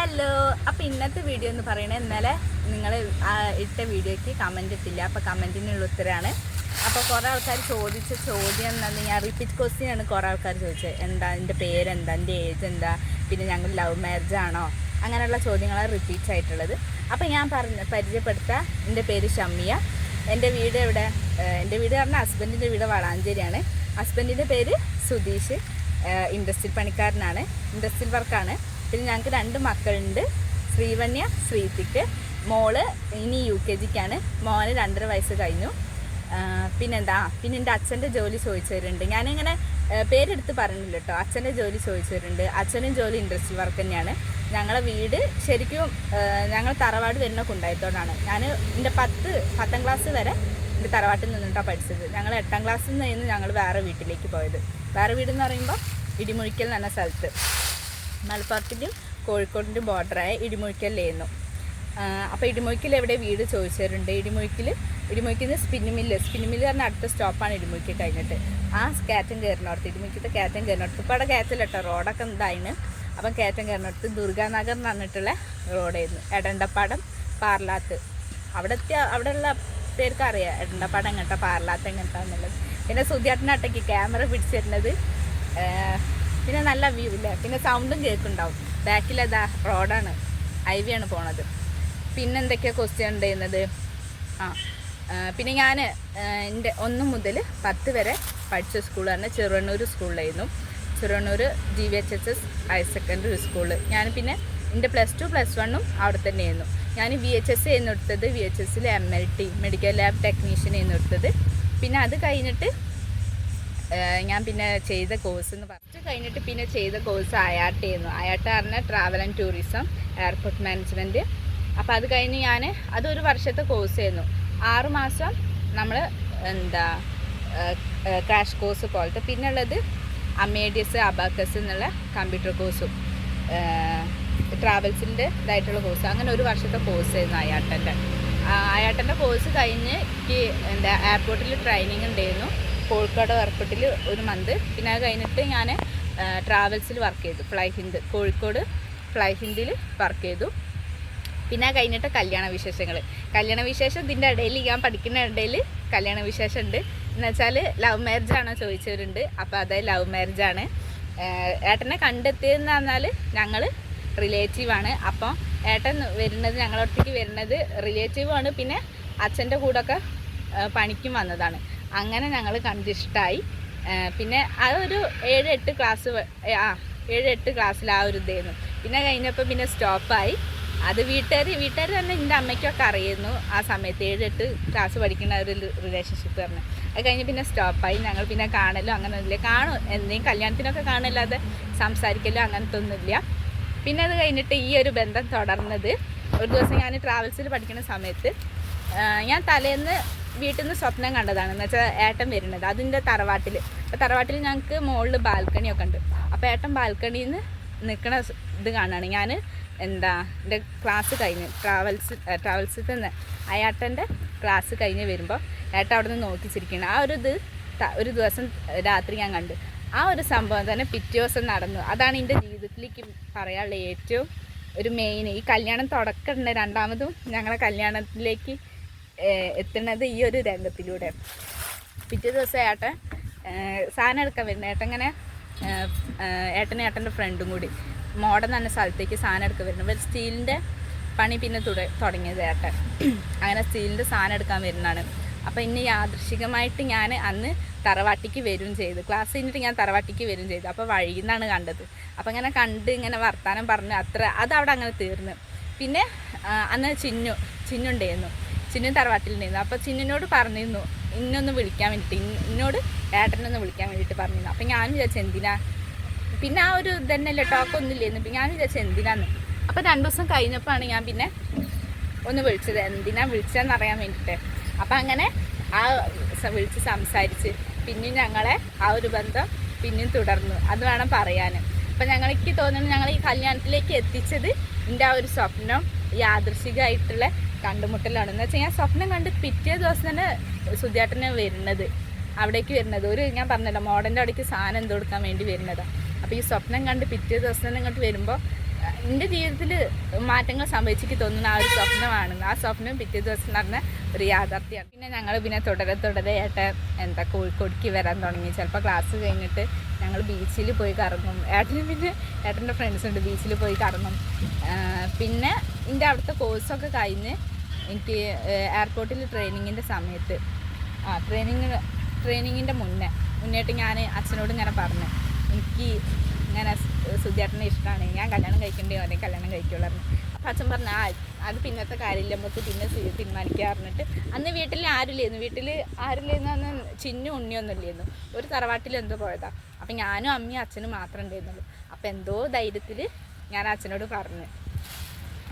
Hello അപ്പം ഇന്നത്തെ video എന്ന് പറയുന്നത് ഇന്നലെ നിങ്ങൾ ഇട്ട വീഡിയോയ്ക്ക് കമന്റ് ഇട്ടില്ല. അപ്പോൾ കമന്റിനുള്ള ഉത്തരമാണ് അപ്പോൾ കുറേ ആൾക്കാർ ചോദിച്ച ചോദ്യം എന്താണെന്ന് ഞാൻ റിപ്പീറ്റ് ക്വസ്റ്റ്യൻ ആണ് കുറേ ആൾക്കാർ ചോദിച്ചത്. എന്താ എന്റെ പേരെന്താ? എന്റെ ഏജ് എന്താ? പിന്നെ ഞങ്ങൾ ലവ് മാരേജ് ആണോ? അങ്ങനെയുള്ള ചോദ്യങ്ങളാണ് റിപ്പീറ്റ് ആയിട്ടുള്ളത്. അപ്പോൾ ഞാൻ പറഞ്ഞ പരിചയപ്പെടുത്താം. എന്റെ പേര് ഷമ്മിയ. എന്റെ വീട് ഇവിടെ എന്റെ വീട് പറഞ്ഞാൽ ഹസ്ബൻഡിന്റെ വീട് വളാഞ്ചേരിയാണ്. ഹസ്ബൻഡിന്റെ പേര് സുധീഷ്. ഇൻഡസ്ട്രിയൽ പണിക്കാരനാണ്. ഇൻഡസ്ട്രിയൽ വർക്കാണ് പിന്നെ ഞങ്ങൾക്ക് രണ്ട് മക്കളുണ്ട്. ശ്രീവണ്യ ശ്രീതിക്ക്. മോൾ ഇനി യു കെ ജിക്കാണ്. മോന് രണ്ടര വയസ്സ് കഴിഞ്ഞു. പിന്നെന്താ? പിന്നെ എന്റെ അച്ഛന്റെ ജോലി ചോദിച്ചവരുണ്ട്. ഞാനിങ്ങനെ പേരെടുത്ത് പറഞ്ഞില്ല കേട്ടോ അച്ഛന്റെ ജോലി ചോദിച്ചവരുണ്ട്. അച്ഛനും ജോലി ഇൻഡസ്ട്രി വർക്ക് തന്നെയാണ് ഞങ്ങളെ വീട് ശരിക്കും ഞങ്ങൾ തറവാട് വരുന്ന കുണ്ടായത്തോടാണ്. ഞാൻ എന്റെ പത്ത് പത്താം ക്ലാസ് വരെ എന്റെ തറവാട്ടിൽ നിന്നിട്ടാണ് പഠിച്ചത്. ഞങ്ങൾ എട്ടാം ക്ലാസ്സിൽ നിന്ന് ഞങ്ങൾ വേറെ വീട്ടിലേക്ക് പോയത്. വേറെ വീടെന്ന് പറയുമ്പോൾ ഇടിമുഴിക്കൽ എന്ന് സ്ഥലത്ത്. മലപ്പുറത്തിന്റെയും കോഴിക്കോടിന്റെയും ബോർഡറായ ഇടിമുഴിക്കലിലായിരുന്നു. അപ്പോൾ ഇടിമുഴിക്കൽ എവിടെ വീട് ചോദിച്ചിട്ടുണ്ട് ഇടിമുഴിക്കൽ ഇടിമുഴിക്കിൽ നിന്ന് സ്പിന്ന് മില്ല് സ്പിന്ന് മില്ല് പറഞ്ഞാൽ അടുത്ത സ്റ്റോപ്പാണ് ഇടിമുഴിക്കൽ കഴിഞ്ഞിട്ട്. ആ കയറ്റം കയറിനോടത്ത് ഇടിമുഴിക്കത്തെ കയറ്റം കയറിനോടത്ത് ഇപ്പോൾ അവിടെ കയറ്റലിട്ടോ റോഡൊക്കെ എന്തായിന് അപ്പം കയറ്റം കയറിനോടത്ത് ദുർഗാനഗർ എന്ന് പറഞ്ഞിട്ടുള്ള റോഡായിരുന്നു. എടണ്ടപ്പാടം പാർലാത്ത്. അവിടെ എത്തിയ അവിടെയുള്ള പേർക്ക് അറിയാം. എടണ്ടപ്പാടം എങ്ങനത്തെ പാർലാത്ത് എങ്ങനത്താന്നുള്ളത് പിന്നെ സുധിയാട്ടിനട്ടയ്ക്ക് ക്യാമറ പിടിച്ചിരുന്നത് പിന്നെ നല്ല വ്യൂ ഇല്ലേ? പിന്നെ സൗണ്ടും കേൾക്കുന്നുണ്ടാവും. ബാക്കിലതാ റോഡാണ് ഹൈവേ ആണ്. പോണത്. പിന്നെ എന്തൊക്കെയാണ് ക്വസ്റ്റ്യൻ ചെയ്യുന്നത് ആ പിന്നെ ഞാൻ എന്റെ ഒന്ന് മുതൽ പത്ത് വരെ പഠിച്ച പറഞ്ഞാൽ ചെറുവണ്ണൂർ സ്കൂളിലായിരുന്നു Cheruvannur G V H S S higher secondary school ഞാൻ പിന്നെ എന്റെ പ്ലസ് ടു പ്ലസ് വണ്ണും അവിടെ തന്നെയായിരുന്നു. ഞാൻ വി എച്ച് എസ് ആയിരുന്നു എടുത്തത്. V H എസ്സിൽ M L T medical lab technician ആയിരുന്നു എടുത്തത്. പിന്നെ അത് കഴിഞ്ഞിട്ട് ഞാൻ പിന്നെ ചെയ്ത കോഴ്സ് എന്ന് ഫസ്റ്റ് കഴിഞ്ഞിട്ട് പിന്നെ ചെയ്ത കോഴ്സ് അയാട്ടായിരുന്നു അയാട്ട പറഞ്ഞ travel and tourism airport management അപ്പോൾ അത് കഴിഞ്ഞ് ഞാൻ അതൊരു വർഷത്തെ കോഴ്സ് ആയിരുന്നു. ആറുമാസം നമ്മൾ എന്താ ക്രാഷ് കോഴ്സ് പോലത്തെ പിന്നെ ഉള്ളത് അമേഡിയസ് അബാക്കസ് എന്നുള്ള കമ്പ്യൂട്ടർ കോഴ്സും ട്രാവൽസിന്റെ ഇതായിട്ടുള്ള കോഴ്സ് അങ്ങനെ ഒരു വർഷത്തെ കോഴ്സ് ആയിരുന്നു അയാട്ടന്റെ അയാട്ടന്റെ കോഴ്സ് കഴിഞ്ഞ് എനിക്ക് എന്താ എയർപോർട്ടിൽ ട്രെയിനിങ് ഉണ്ടായിരുന്നു. കോഴിക്കോട് എയർപോർട്ടിൽ ഒരു മന്ത് പിന്നെ അത് കഴിഞ്ഞിട്ട് ഞാൻ ട്രാവൽസിൽ വർക്ക് ചെയ്തു. ഫ്ലൈ ഹിന്ദ് കോഴിക്കോട് ഫ്ലൈ ഹിന്ദിൽ വർക്ക് ചെയ്തു. പിന്നെ കഴിഞ്ഞിട്ട് കല്യാണ വിശേഷങ്ങൾ കല്യാണ വിശേഷം ഇതിന്റെ ഇടയിൽ ഞാൻ പഠിക്കുന്ന ഇടയിൽ കല്യാണ വിശേഷം ഉണ്ട് എന്ന് വെച്ചാൽ ലവ് മാരേജ് ആണോ ചോദിച്ചവരുണ്ട്. അപ്പോൾ അത് ലവ് മാരേജ് ആണ്. ഏട്ടനെ കണ്ടെത്തിയതെന്ന് പറഞ്ഞാൽ ഞങ്ങൾ റിലേറ്റീവാണ് അപ്പം ഏട്ടൻ വരുന്നത് ഞങ്ങളൊറ്റയ്ക്ക് വരുന്നത് റിലേറ്റീവാണ് പിന്നെ അച്ഛന്റെ കൂടെയൊക്കെ പണിക്കും വന്നതാണ്. അങ്ങനെ ഞങ്ങൾ കണ്ടിഷ്ടായി. പിന്നെ അതൊരു ഏഴ് എട്ട് ക്ലാസ് ആ ഏഴ് എട്ട് ക്ലാസ്സിൽ ആ ഒരു ഇതായിരുന്നു പിന്നെ കഴിഞ്ഞപ്പോൾ പിന്നെ സ്റ്റോപ്പായി. അത് വീട്ടുകാർ വീട്ടുകാർ തന്നെ എന്റെ അമ്മയ്ക്കൊക്കെ അറിയുന്നു ആ സമയത്ത് ഏഴ് എട്ട് ക്ലാസ് പഠിക്കുന്ന ഒരു റിലേഷൻഷിപ്പ് പറഞ്ഞു. അത് കഴിഞ്ഞ് പിന്നെ സ്റ്റോപ്പായി. ഞങ്ങൾ പിന്നെ കാണലോ അങ്ങനെ ഒന്നുമില്ല കാണും. എന്തെങ്കിലും കല്യാണത്തിനൊക്കെ കാണല്ലാതെ സംസാരിക്കലോ അങ്ങനത്തെ ഒന്നുമില്ല പിന്നെ അത് കഴിഞ്ഞിട്ട് ഈ ഒരു ബന്ധം തുടർന്നത് ഒരു ദിവസം ഞാൻ ട്രാവൽസിൽ പഠിക്കുന്ന സമയത്ത് ഞാൻ തലേന്ന് വീട്ടിൽ നിന്ന് സ്വപ്നം കണ്ടതാണ്. എന്ന് വെച്ചാൽ ഏട്ടൻ വരുന്നത്. അതിന്റെ തറവാട്ടിൽ അപ്പോൾ തറവാട്ടിൽ ഞങ്ങൾക്ക് മുകളിൽ ബാൽക്കണിയൊക്കെ ഉണ്ട്. അപ്പോൾ ഏട്ടൻ ബാൽക്കണിയിൽ നിന്ന് നിൽക്കണ ഇത് കാണുകയാണ് ഞാൻ എന്താ എന്റെ ക്ലാസ് കഴിഞ്ഞ് ട്രാവൽസ് ട്രാവൽസിൽ നിന്ന് അയാട്ടന്റെ ക്ലാസ് കഴിഞ്ഞ് വരുമ്പോൾ ഏട്ടൻ അവിടെ നിന്ന് നോക്കിച്ചിരിക്കുകയാണ് ആ ഒരു ഇത് ഒരു ദിവസം രാത്രി ഞാൻ കണ്ടു. ആ ഒരു സംഭവം തന്നെ പിറ്റേ ദിവസം നടന്നു. അതാണ് എന്റെ ജീവിതത്തിലേക്ക് പറയാനുള്ള ഏറ്റവും ഒരു മെയിൻ ഈ കല്യാണം തുടക്കമുണ്ട് രണ്ടാമതും ഞങ്ങളെ കല്യാണത്തിലേക്ക് എത്തുന്നത് ഈ ഒരു രംഗത്തിലൂടെ. പിറ്റേ ദിവസം ഏട്ടൻ സാധനം എടുക്കാൻ വരുന്നത് ഏട്ടൻ ഇങ്ങനെ ഏട്ടനും ഏട്ടന്റെ ഫ്രണ്ടും കൂടി മോഡൻ എന്ന സ്ഥലത്തേക്ക് സാധനം എടുക്കാൻ വരുന്നത് ഇവർ സ്റ്റീലിന്റെ പണി പിന്നെ തുട തുടങ്ങിയത് ഏട്ടൻ. അങ്ങനെ സ്റ്റീലിന്റെ സാധനം എടുക്കാൻ വരുന്നതാണ്. അപ്പോൾ ഇനി യാദൃശികമായിട്ട് ഞാൻ അന്ന് തറവാട്ടിക്ക് വരും ചെയ്തു. ക്ലാസ് കഴിഞ്ഞിട്ട് ഞാൻ തറവാട്ടിക്ക് വരും ചെയ്തു. അപ്പോൾ വഴിയിൽ നിന്നാണ് കണ്ടത്. അപ്പോൾ ഇങ്ങനെ കണ്ട് ഇങ്ങനെ വർത്താനം പറഞ്ഞു. അത്ര അത് അവിടെ അങ്ങനെ തീർന്നു. പിന്നെ അന്ന് ചിന്നു ചിന്നുണ്ടായിരുന്നു. ചിന്നു തറവാട്ടിലുണ്ടായിരുന്നു. അപ്പോൾ ചിന്നിനോട് പറഞ്ഞിരുന്നു ഇന്നൊന്ന് വിളിക്കാൻ വേണ്ടിയിട്ട് ഇന്ന- ഇന്നോട് ഏട്ടനൊന്ന് വിളിക്കാൻ വേണ്ടിയിട്ട് പറഞ്ഞിരുന്നു. അപ്പോൾ ഞാൻ വിചാരിച്ചു എന്തിനാ? പിന്നെ ആ ഒരു ഇതന്നെയല്ലേ ടോക്കൊന്നും ഇല്ലായിരുന്നു. പിന്നെ ഞാൻ വിചാരിച്ചു എന്തിനാന്ന്? അപ്പോൾ രണ്ട് ദിവസം കഴിഞ്ഞപ്പോഴാണ് ഞാൻ പിന്നെ ഒന്ന് വിളിച്ചത് എന്തിനാ വിളിച്ചതെന്ന് അറിയാൻ വേണ്ടിയിട്ട് അപ്പം അങ്ങനെ ആ വിളിച്ച് സംസാരിച്ച് പിന്നെയും ഞങ്ങളെ ആ ഒരു ബന്ധം പിന്നെയും തുടർന്നു. അത് വേണം പറയാൻ അപ്പം ഞങ്ങൾക്ക് തോന്നുന്നു ഞങ്ങൾ ഈ കല്യാണത്തിലേക്ക് എത്തിച്ചത് എന്റെ ആ ഒരു സ്വപ്നം യാദൃശികമായിട്ടുള്ള കണ്ടുമുട്ടലാണ്. എന്ന് വെച്ചാൽ ഞാൻ സ്വപ്നം കണ്ട് പിറ്റേ ദിവസം തന്നെ സുധിയാട്ടനെ വരുന്നത്. അവിടേക്ക് വരുന്നത്. ഒരു ഞാൻ പറഞ്ഞല്ലോ മോഡന്റെ അവിടേക്ക് സാധനം എന്ത് കൊടുക്കാൻ വേണ്ടി വരുന്നതാണ് അപ്പോൾ ഈ സ്വപ്നം കണ്ട് പിറ്റേ ദിവസം തന്നെ ഇങ്ങോട്ട് വരുമ്പോൾ എന്റെ ജീവിതത്തിൽ മാറ്റങ്ങൾ സംഭവിച്ചിട്ട് തോന്നുന്ന ആ ഒരു സ്വപ്നമാണ് ആ സ്വപ്നം പിറ്റേ ദിവസം നടന്ന ഒരു യാഥാർത്ഥ്യമാണ്. പിന്നെ ഞങ്ങൾ പിന്നെ തുടരെ തുടരെ ഏട്ടൻ എന്താ കോഴിക്കോടേക്ക് വരാൻ തുടങ്ങി. ചിലപ്പോൾ ക്ലാസ് കഴിഞ്ഞിട്ട് ഞങ്ങൾ ബീച്ചിൽ പോയി കറങ്ങും. ഏട്ടനും പിന്നെ ഏട്ടന്റെ ഫ്രണ്ട്സ് ഉണ്ട് ബീച്ചിൽ പോയി കറങ്ങും. പിന്നെ എന്റെ അവിടുത്തെ കോഴ്സൊക്കെ കഴിഞ്ഞ് എനിക്ക് എയർപോർട്ടിൽ ട്രെയിനിങ്ങിന്റെ സമയത്ത് ആ ട്രെയിനിങ് ട്രെയിനിങ്ങിന്റെ മുന്നേ മുന്നേട്ട് ഞാൻ അച്ഛനോട് ഇങ്ങനെ പറഞ്ഞു. എനിക്ക് ഇങ്ങനെ സുധിയേട്ടനെ ഇഷ്ടമാണ് ഞാൻ കല്യാണം കഴിക്കണ്ടേ? അവനെ കല്യാണം കഴിക്കുള്ളായിരുന്നു അപ്പം അച്ഛൻ പറഞ്ഞു ആ അത് പിന്നത്തെ കാര്യമില്ല നമുക്ക് പിന്നെ തീരുമാനിക്കുക പറഞ്ഞിട്ട്. അന്ന് വീട്ടിൽ ആരുമില്ലായിരുന്നു. വീട്ടിൽ ആരുമില്ലായിരുന്നു അന്ന് ചിന്നു ഉണ്ണിയൊന്നും ഇല്ലായിരുന്നു. ഒരു തറവാട്ടിൽ എന്തോ പോയതാ. അപ്പം ഞാനും അമ്മയും അച്ഛനും മാത്രമേ ഉണ്ടായിരുന്നുള്ളൂ. അപ്പം എന്തോ ധൈര്യത്തിൽ ഞാൻ അച്ഛനോട് പറഞ്ഞു.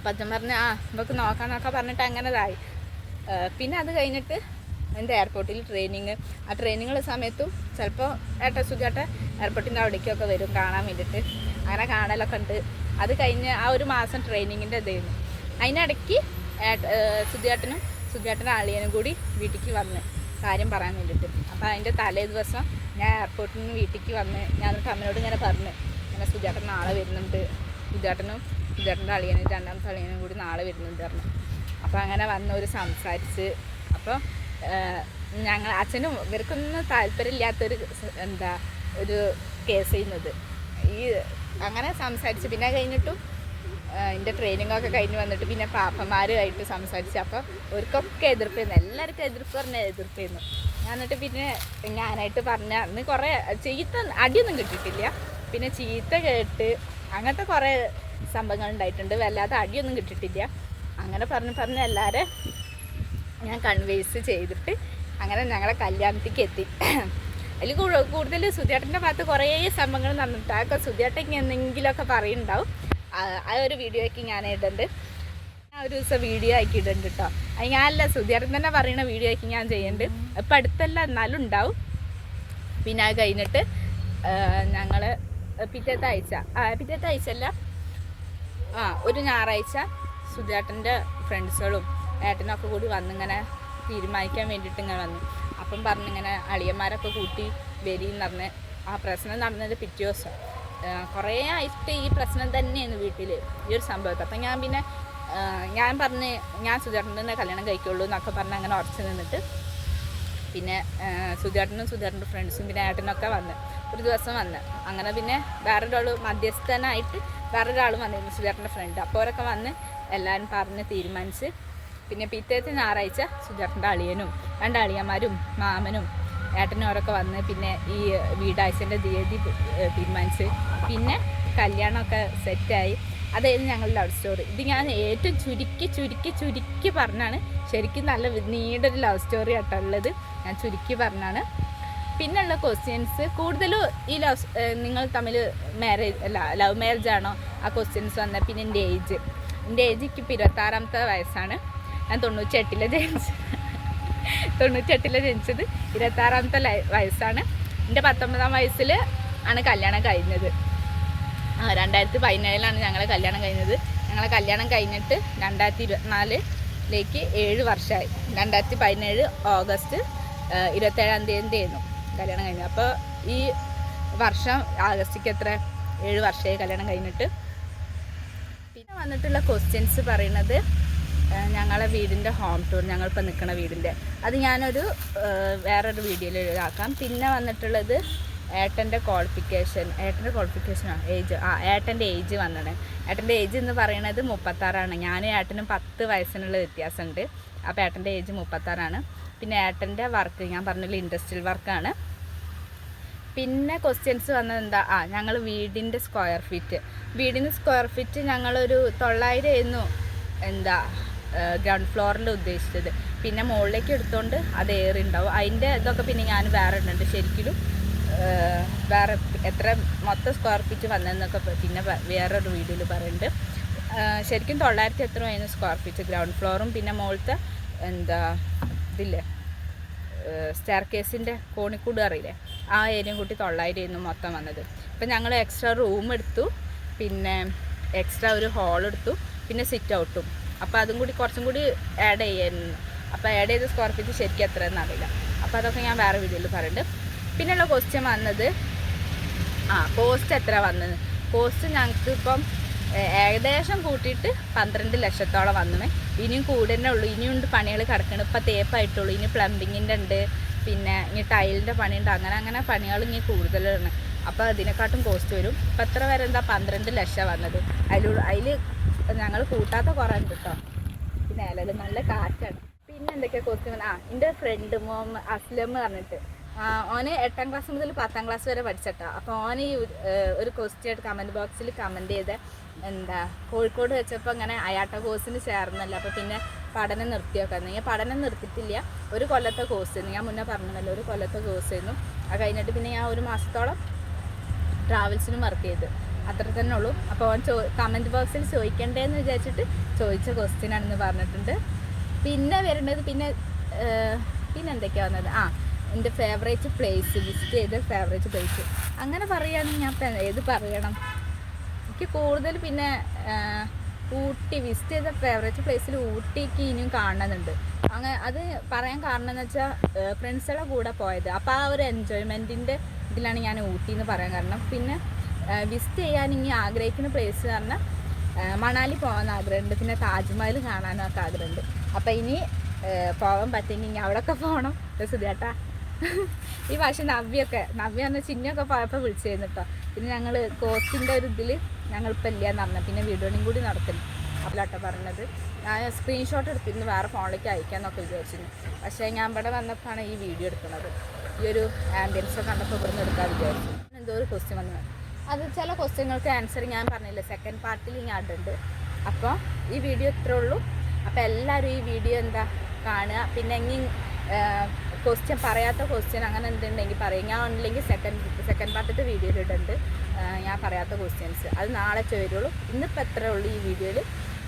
അപ്പം അച്ഛൻ പറഞ്ഞു ആ നമുക്ക് നോക്കാന്നൊക്കെ പറഞ്ഞിട്ട് അങ്ങനെ ഇതായി പിന്നെ അത് കഴിഞ്ഞിട്ട് എന്റെ എയർപോർട്ടിൽ ട്രെയിനിങ് ആ ട്രെയിനിങ്ങുള്ള സമയത്തും ചിലപ്പോൾ ഏട്ട സുഖേട്ട എയർപോർട്ടിന്റെ അവിടേക്കൊക്കെ വരും കാണാൻ വേണ്ടിയിട്ട് അങ്ങനെ കാണലൊക്കെ ഉണ്ട്. അത് കഴിഞ്ഞ് ആ ഒരു മാസം ട്രെയിനിങ്ങിന്റെ ഇതായിരുന്നു. അതിനിടയ്ക്ക് സുധിയേട്ടനും സുധിയേട്ടനും ആളിയനും കൂടി വീട്ടിലേക്ക് വന്ന് കാര്യം പറയാൻ വേണ്ടിയിട്ട് അപ്പോൾ അതിന്റെ തലേ ദിവസം ഞാൻ എയർപോർട്ടിൽ നിന്ന് വീട്ടിലേക്ക് വന്ന് ഞാൻ അമ്മയോട് ഇങ്ങനെ പറഞ്ഞു ഇങ്ങനെ സുധിയേട്ടൻ നാളെ വരുന്നുണ്ട്. സുധിയേട്ടനും ഇതേട്ടന്റെ അളിയനും രണ്ടാമത്തെ അളിയനും കൂടി നാളെ വരുന്നുണ്ട് പറഞ്ഞു. അപ്പോൾ അങ്ങനെ വന്ന് ഒരു സംസാരിച്ച് അപ്പോൾ ഞങ്ങൾ അച്ഛനും ഇവർക്കൊന്നും താല്പര്യമില്ലാത്തൊരു എന്താ ഒരു കേസ് ചെയ്യുന്നത് ഈ അങ്ങനെ സംസാരിച്ച് പിന്നെ കഴിഞ്ഞിട്ടും എന്റെ ട്രെയിനിങ് ഒക്കെ കഴിഞ്ഞ് വന്നിട്ട് പിന്നെ പാപ്പന്മാരുമായിട്ട് സംസാരിച്ച് അപ്പോൾ അവർക്കൊക്കെ എതിർപ്പായിരുന്നു. എല്ലാവർക്കും എതിർപ്പ് പറഞ്ഞാൽ എതിർപ്പായിരുന്നു. എന്നിട്ട് പിന്നെ ഞാനായിട്ട് പറഞ്ഞ അന്ന് കുറേ ചീത്ത അടിയൊന്നും കിട്ടിയിട്ടില്ല. പിന്നെ ചീത്ത കേട്ട് അങ്ങനത്തെ കുറേ സംഭവങ്ങൾ ഉണ്ടായിട്ടുണ്ട്. വല്ലാതെ അടിയൊന്നും കിട്ടിയിട്ടില്ല. അങ്ങനെ പറഞ്ഞ് പറഞ്ഞ് എല്ലാവരും ഞാൻ കൺവേഴ്സ് ചെയ്തിട്ട് അങ്ങനെ ഞങ്ങളെ കല്യാണത്തേക്ക് എത്തി. അതിൽ കൂടുതൽ സുധിയേട്ടന്റെ ഭാഗത്ത് കുറേ സംഭവങ്ങൾ നടന്നിട്ട് അതൊക്കെ സുധിയേട്ടൻ എന്തെങ്കിലുമൊക്കെ പറയുന്നുണ്ടാവും. ആ ഒരു വീഡിയോയ്ക്ക് ഞാൻ ഇടുന്നുണ്ട് ഞാൻ ഒരു ദിവസം വീഡിയോ ആക്കി ഇടുന്നുണ്ട് കേട്ടോ അത് ഞാനല്ല സുധിയേട്ടൻ തന്നെ പറയുന്ന വീഡിയോ ആക്കി ഞാൻ ചെയ്യുന്നുണ്ട് ഇപ്പം അടുത്തല്ല എന്നാലും ഉണ്ടാവും. പിന്നെ അത് കഴിഞ്ഞിട്ട് ഞങ്ങൾ പിറ്റേത്തെ ആഴ്ച. പിറ്റേത്തെ ആഴ്ച അല്ല ആ ഒരു ഞായറാഴ്ച സുധേട്ടന്റെ ഫ്രണ്ട്സുകളും ഏട്ടനൊക്കെ കൂടി വന്നിങ്ങനെ തീരുമാനിക്കാൻ വേണ്ടിയിട്ട് ഇങ്ങനെ വന്നു. അപ്പം പറഞ്ഞിങ്ങനെ അളിയന്മാരൊക്കെ കൂട്ടി വരിയെന്ന് പറഞ്ഞ് ആ പ്രശ്നം നടന്നത് പിറ്റേ ദിവസം. കുറേ ആയിട്ട് ഈ പ്രശ്നം തന്നെയാണ് വീട്ടിൽ ഈ ഒരു സംഭവത്തെ. അപ്പം ഞാൻ പിന്നെ ഞാൻ പറഞ്ഞ് ഞാൻ സുധേട്ടന്റെ കല്യാണം കഴിക്കുള്ളൂ എന്നൊക്കെ പറഞ്ഞ് അങ്ങനെ ഉറച്ചു നിന്നിട്ട് പിന്നെ സുധേട്ടനും സുധേട്ടന്റെ ഫ്രണ്ട്സും പിന്നെ ഏട്ടനൊക്കെ വന്ന്. ഒരു ദിവസം വന്ന്. അങ്ങനെ പിന്നെ വേറൊരാൾ മധ്യസ്ഥനായിട്ട് വേറൊരാൾ വന്നിരുന്നു സുജാറിന്റെ ഫ്രണ്ട് അപ്പോൾ അവരൊക്കെ വന്ന് എല്ലാവരും പറഞ്ഞ് തീരുമാനിച്ച് പിന്നെ പിറ്റേത്തെ ഞായറാഴ്ച സുജാറിന്റെ അളിയനും രണ്ട് അളിയന്മാരും മാമനും ഏട്ടനും അവരൊക്കെ വന്ന് പിന്നെ ഈ വീടാഴ്ചന്റെ തീയതി തീരുമാനിച്ച് പിന്നെ കല്യാണമൊക്കെ സെറ്റായി. അതായിരുന്നു ഞങ്ങളുടെ ലവ് സ്റ്റോറി ഇത് ഞാൻ ഏറ്റവും ചുരുക്കി ചുരുക്കി ചുരുക്കി പറഞ്ഞാണ് ശരിക്കും നല്ല നീണ്ടൊരു ലവ് സ്റ്റോറി ആയിട്ടുള്ളത്. ഞാൻ ചുരുക്കി പറഞ്ഞാണ്. പിന്നെയുള്ള ക്വസ്റ്റ്യൻസ് കൂടുതലും ഈ ലവ് നിങ്ങൾ തമ്മിൽ മാരേജ് അല്ല ലവ് മാരേജ് ആണോ? ആ ക്വസ്റ്റ്യൻസ് വന്ന പിന്നെ എന്റെ ഏജ് എന്റെ ഏജ് ഇപ്പോൾ ഇരുപത്താറാമത്തെ വയസ്സാണ്. ഞാൻ തൊണ്ണൂറ്റെട്ടിലെ ജനിച്ചത്. തൊണ്ണൂറ്റെട്ടിലെ ജനിച്ചത് ഇരുപത്താറാമത്തെ വയസ്സാണ്. എന്റെ പത്തൊമ്പതാം വയസ്സിൽ ആണ് കല്യാണം കഴിഞ്ഞത്. രണ്ടായിരത്തി പതിനേഴിലാണ് ഞങ്ങളെ കല്യാണം കഴിഞ്ഞത്. ഞങ്ങളെ കല്യാണം കഴിഞ്ഞിട്ട് രണ്ടായിരത്തി ഇരുപത്തിനാലിലേക്ക് ഏഴ് വർഷമായി. രണ്ടായിരത്തി പതിനേഴ് ഓഗസ്റ്റ് ഇരുപത്തേഴാം തീയതി ആയിരുന്നു. കല്യാണം കഴിഞ്ഞു. അപ്പോൾ ഈ വർഷം ആഗസ്റ്റിക്ക് എത്ര? ഏഴ് വർഷമായി കല്യാണം കഴിഞ്ഞിട്ട്. പിന്നെ വന്നിട്ടുള്ള ക്വസ്റ്റ്യൻസ് പറയുന്നത് ഞങ്ങളെ വീടിന്റെ ഹോം ടൂർ ഞങ്ങളിപ്പോൾ നിൽക്കുന്ന വീടിന്റെ. അത് ഞാനൊരു വേറൊരു വീഡിയോയിൽ ഇതാക്കാം പിന്നെ വന്നിട്ടുള്ളത് ഏട്ടന്റെ ക്വാളിഫിക്കേഷൻ ഏട്ടന്റെ ക്വാളിഫിക്കേഷനാണ് ഏജ് ആ ഏട്ടന്റെ ഏജ് വന്നത് ഏട്ടന്റെ ഏജ് എന്ന് പറയുന്നത് മുപ്പത്താറാണ്. ഞാനും ഏട്ടനും പത്ത് വയസ്സിനുള്ള വ്യത്യാസമുണ്ട്. അപ്പോൾ ഏട്ടന്റെ ഏജ് മുപ്പത്താറാണ്. പിന്നെ ഏട്ടന്റെ വർക്ക് ഞാൻ പറഞ്ഞില്ല ഇൻഡസ്ട്രിയൽ വർക്കാണ് പിന്നെ ക്വസ്റ്റ്യൻസ് വന്നത് എന്താ? ആ ഞങ്ങൾ വീടിന്റെ സ്ക്വയർ ഫീറ്റ് വീടിന്റെ സ്ക്വയർ ഫീറ്റ് ഞങ്ങളൊരു തൊള്ളായിരം ആയിരുന്നു എന്താ ഗ്രൗണ്ട് ഫ്ലോറിൽ ഉദ്ദേശിച്ചത്. പിന്നെ മുകളിലേക്ക് എടുത്തോണ്ട് അത് ഏറി ഉണ്ടാവും. അതിന്റെ ഇതൊക്കെ പിന്നെ ഞാൻ വേറെ ഇടുന്നുണ്ട് ശരിക്കും വേറെ എത്ര മൊത്തം സ്ക്വയർ ഫീറ്റ് വന്നതെന്നൊക്കെ പിന്നെ വേറൊരു വീഡിയോയിൽ പറയുന്നുണ്ട് ശരിക്കും തൊള്ളായിരത്തി എത്ര ആയിരുന്നു സ്ക്വയർ ഫീറ്റ് ഗ്രൗണ്ട് ഫ്ലോറും പിന്നെ മുകളിലത്തെ എന്താ ഇതില്ലേ? സ്റ്റാർ കേസിന്റെ കോണിക്കൂട് അറിയില്ലേ? ആ ഏരിയയും കൂട്ടി തൊള്ളായിരം ആയിരുന്നു മൊത്തം വന്നത്. അപ്പം ഞങ്ങൾ എക്സ്ട്രാ റൂം എടുത്തു. പിന്നെ എക്സ്ട്രാ ഒരു ഹോൾ എടുത്തു. പിന്നെ സിറ്റ് ഔട്ടും അപ്പോൾ അതും കൂടി കുറച്ചും കൂടി ആഡ് ചെയ്യായിരുന്നു. അപ്പോൾ ആഡ് ചെയ്ത സ്ക്വയർ ഫീറ്റ് ശരിക്കും എത്ര അറിയില്ല. അപ്പോൾ അതൊക്കെ ഞാൻ വേറെ വീഡിയോയിൽ പറയുന്നുണ്ട് പിന്നെയുള്ള ക്വസ്റ്റ്യൻ വന്നത് ആ കോസ്റ്റ് എത്ര വന്നത്? കോസ്റ്റ് ഞങ്ങൾക്ക് ഇപ്പം ഏകദേശം കൂട്ടിയിട്ട് പന്ത്രണ്ട് ലക്ഷത്തോളം വന്നു ഇനിയും കൂടുതലേ ഉള്ളൂ. ഇനിയും ഉണ്ട് പണികൾ കിടക്കണം. ഇപ്പം തേപ്പായിട്ടുള്ളൂ. ഇനി പ്ലംബിങ്ങിന്റെ ഉണ്ട്. പിന്നെ ഇനി ടൈലിന്റെ പണിയുണ്ട്. അങ്ങനെ അങ്ങനെ പണികൾ ഇനി കൂടുതലാണ്. അപ്പോൾ അതിനെക്കാട്ടും കോസ്റ്റ് വരും. ഇപ്പം എത്ര വരെ എന്താ പന്ത്രണ്ട് ലക്ഷം വന്നത്. അതിൽ അതിൽ ഞങ്ങൾ കൂട്ടാത്ത കുറേ ഉണ്ട് കേട്ടോ പിന്നെ അല്ലത് നല്ല കാറ്റാണ്. പിന്നെ എന്തൊക്കെയാണ് കോസ്റ്റ് ആ എന്റെ ഫ്രണ്ട് മോം അസ്ലം പറഞ്ഞിട്ട് ഓന് എട്ടാം ക്ലാസ് മുതൽ പത്താം ക്ലാസ് വരെ പഠിച്ചട്ടോ. അപ്പോൾ ഓന് ഈ ഒരു, ക്വസ്റ്റ്യൻ കമന്റ് ബോക്സിൽ കമന്റ് ചെയ്ത് എന്താ കോഴിക്കോട് വെച്ചപ്പോൾ അങ്ങനെ അയാട്ട കോഴ്സിന് ചേർന്നല്ല. അപ്പോൾ പിന്നെ പഠനം നിർത്തിയൊക്കെ ഞാൻ പഠനം നിർത്തിയിട്ടില്ല. ഒരു കൊല്ലത്തെ കോഴ്സ് ഞാൻ മുന്നേ പറഞ്ഞല്ലോ ഒരു കൊല്ലത്തെ കോഴ്സ് ആയിരുന്നു. അത് കഴിഞ്ഞിട്ട് പിന്നെ ഞാൻ ഒരു മാസത്തോളം ട്രാവൽസിനും വർക്ക് ചെയ്ത്. അത്ര തന്നെ ഉള്ളൂ. അപ്പോൾ ഓൻ ചോ കമന്റ് ബോക്സിൽ ചോദിക്കണ്ടേന്ന് വിചാരിച്ചിട്ട് ചോദിച്ച ക്വസ്റ്റ്യൻ ആണെന്ന് പറഞ്ഞിട്ടുണ്ട്. പിന്നെ വരേണ്ടത് പിന്നെ പിന്നെ എന്തൊക്കെയാ വന്നത്? ആ എന്റെ ഫേവറേറ്റ് പ്ലേസ് വിസിറ്റ് ചെയ്ത ഫേവറേറ്റ് പ്ലേസ് അങ്ങനെ പറയുകയാണെങ്കിൽ ഞാൻ ഏത് പറയണം. എനിക്ക് കൂടുതൽ പിന്നെ ഊട്ടി വിസിറ്റ് ചെയ്ത ഫേവറേറ്റ് പ്ലേസിൽ ഊട്ടിക്ക് ഇനിയും കാണുന്നുണ്ട് അങ്ങനെ അത് പറയാൻ കാരണം എന്ന് വെച്ചാൽ ഫ്രണ്ട്സുകളുടെ കൂടെ പോയത്. അപ്പോൾ ആ ഒരു എൻജോയ്മെന്റിന്റെ ഇതിലാണ് ഞാൻ ഊട്ടി എന്ന് പറയാൻ കാരണം. പിന്നെ വിസിറ്റ് ചെയ്യാൻ ഇനി ആഗ്രഹിക്കുന്ന പ്ലേസ് എന്ന് പറഞ്ഞാൽ മണാലി പോകാൻ ആഗ്രഹമുണ്ട്. പിന്നെ താജ്മഹൽ കാണാനൊക്കെ ആഗ്രഹമുണ്ട്. അപ്പോൾ ഇനി പോകാൻ പറ്റുമെങ്കിൽ ഇനി അവിടെയൊക്കെ പോകണം സുധേട്ടാ ഈ പക്ഷെ നവ്യൊക്കെ നവ്യ എന്ന ചിഹ്നമൊക്കെ പോയപ്പോൾ വിളിച്ചിരുന്നു കേട്ടോ. പിന്നെ ഞങ്ങൾ കോച്ചിന്റെ ഒരു ഇതിൽ ഞങ്ങളിപ്പോൾ ഇല്ലയെന്ന് പറഞ്ഞു. പിന്നെ വീഡിയോയും കൂടി നടത്തുന്നു. അതിലാട്ടോ പറഞ്ഞത്. ഞാൻ സ്ക്രീൻഷോട്ട് എടുത്തിരുന്നു വേറെ ഫോണിലേക്ക് അയക്കാമെന്നൊക്കെ വിചാരിച്ചിരുന്നു. പക്ഷേ ഞാൻ ഇവിടെ വന്നപ്പോഴാണ് ഈ വീഡിയോ എടുക്കുന്നത്. ഈ ഒരു ആംബിയൻസ് കണ്ടപ്പോൾ ഇവിടുന്ന് എടുക്കാൻ വിചാരിച്ചു. എന്തോ ഒരു ക്വസ്റ്റ്യൻ വന്നു. അത് ചില ക്വസ്റ്റ്യങ്ങൾക്ക് ആൻസർ ഞാൻ പറഞ്ഞില്ല സെക്കൻഡ് പാർട്ടിൽ ഞാൻ ഉണ്ട് അപ്പോൾ ഈ വീഡിയോ ഇത്രേ ഉള്ളൂ. അപ്പോൾ എല്ലാവരും ഈ വീഡിയോ എന്താ കാണുക? പിന്നെ ഇനി ക്വസ്റ്റ്യൻ പറയാത്ത ക്വസ്റ്റ്യൻ അങ്ങനെ എന്തുണ്ടെങ്കിൽ പറയും. ഞാൻ ഉണ്ടെങ്കിൽ സെക്കൻഡ് സെക്കൻഡ് പാർട്ടത്തെ വീഡിയോയിൽ ഇടുന്നുണ്ട് ഞാൻ പറയാത്ത ക്വസ്റ്റ്യൻസ് അത് നാളെ ചേരുള്ളൂ. ഇന്നിപ്പോൾ എത്ര ഉള്ളൂ ഈ വീഡിയോയിൽ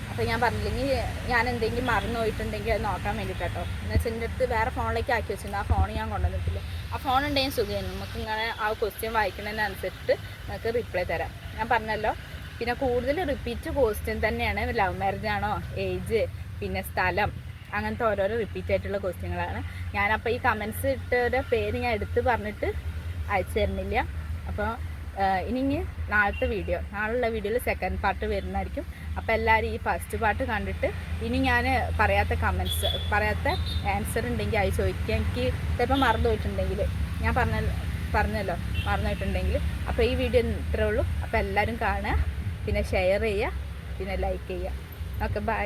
അപ്പോൾ ഞാൻ പറഞ്ഞില്ലെങ്കിൽ ഞാൻ എന്തെങ്കിലും മറന്നു പോയിട്ടുണ്ടെങ്കിൽ അത് നോക്കാൻ വേണ്ടിയിട്ടോ എന്ന് വെച്ചാൽ എന്റെ അടുത്ത് വേറെ ഫോണിലേക്ക് ആക്കി വെച്ചിരുന്നു ആ ഫോൺ ഞാൻ കൊണ്ടുവന്നിട്ടില്ല. ആ ഫോൺ ഉണ്ടെങ്കിൽ സുഖമായിരുന്നു നമുക്ക് ഇങ്ങനെ ആ ക്വസ്റ്റ്യൻ വായിക്കുന്നതിനനുസരിച്ചിട്ട് നമുക്ക് റിപ്ലൈ തരാം. ഞാൻ പറഞ്ഞല്ലോ. പിന്നെ കൂടുതൽ റിപ്പീറ്റ് ക്വസ്റ്റ്യൻ തന്നെയാണ്. ലവ് മാരേജ് ആണോ? ഏജ് പിന്നെ സ്ഥലം? അങ്ങനത്തെ ഓരോരോ റിപ്പീറ്റ് ആയിട്ടുള്ള ക്വസ്റ്റ്യങ്ങളാണ് ഞാനപ്പോൾ ഈ കമൻസ് ഇട്ടവരുടെ പേര് ഞാൻ എടുത്ത് പറഞ്ഞിട്ട് അയച്ചു തരുന്നില്ല. അപ്പോൾ ഇനി നാളത്തെ വീഡിയോ നാളെയുള്ള വീഡിയോയിൽ സെക്കൻഡ് പാർട്ട് വരുന്നതായിരിക്കും. അപ്പോൾ എല്ലാവരും ഈ ഫസ്റ്റ് പാർട്ട് കണ്ടിട്ട് ഇനി ഞാൻ പറയാത്ത കമൻസ് പറയാത്ത ആൻസർ ഉണ്ടെങ്കിൽ അത് ചോദിക്കുക എനിക്ക് ചിലപ്പോൾ മറന്നു പോയിട്ടുണ്ടെങ്കിൽ ഞാൻ പറഞ്ഞ പറഞ്ഞല്ലോ മറന്നു പോയിട്ടുണ്ടെങ്കിൽ അപ്പോൾ ഈ വീഡിയോ ഇത്രേ ഉള്ളൂ. അപ്പോൾ എല്ലാവരും കാണുക പിന്നെ ഷെയർ ചെയ്യുക പിന്നെ ലൈക്ക് ചെയ്യുക. Okay bye